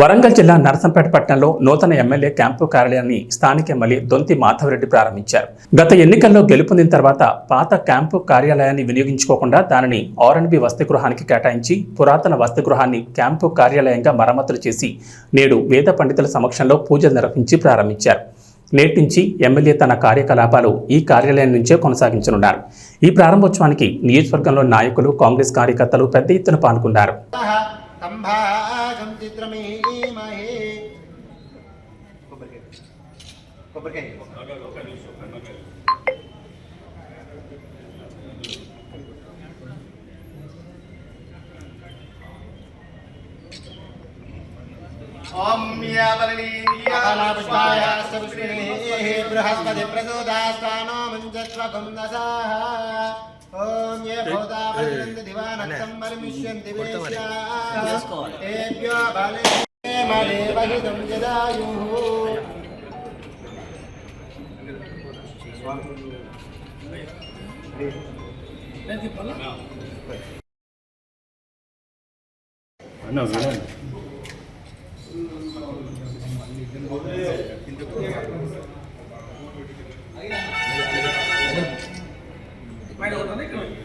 వరంగల్ జిల్లా నరసంపేట పట్టణంలో నూతన ఎమ్మెల్యే క్యాంపు కార్యాలయాన్ని స్థానిక ఎమ్మెల్యే దొంతి మాధవరెడ్డి ప్రారంభించారు. గత ఎన్నికల్లో గెలుపొందిన తర్వాత పాత క్యాంపు కార్యాలయాన్ని వినియోగించుకోకుండా దానిని ఆర్ఎన్బి వసతి గృహానికి కేటాయించి పురాతన వసతి గృహాన్ని క్యాంపు కార్యాలయంగా మరమ్మతులు చేసి నేడు వేద పండితుల సమక్షంలో పూజలు నిర్వహించి ప్రారంభించారు. నేటి నుంచి ఎమ్మెల్యే తన కార్యకలాపాలు ఈ కార్యాలయం నుంచే కొనసాగించనున్నారు. ఈ ప్రారంభోత్సవానికి నియోజకవర్గంలో నాయకులు కాంగ్రెస్ కార్యకర్తలు పెద్ద ఎత్తున పాల్గొన్నారు. కంభాగం చిత్రమీమహే కొబ్బరికాయ సవిష్ణుః బృహస్పతి ప్రచోదాస్తానో మంచత్వగుందసాః ఓం ఏ భూతాపతిరంద దివానక్తం పరిమిష్యంతి వేశ్యేభ్యో బలే మలేవహితం జదాయుః అన్న వినండి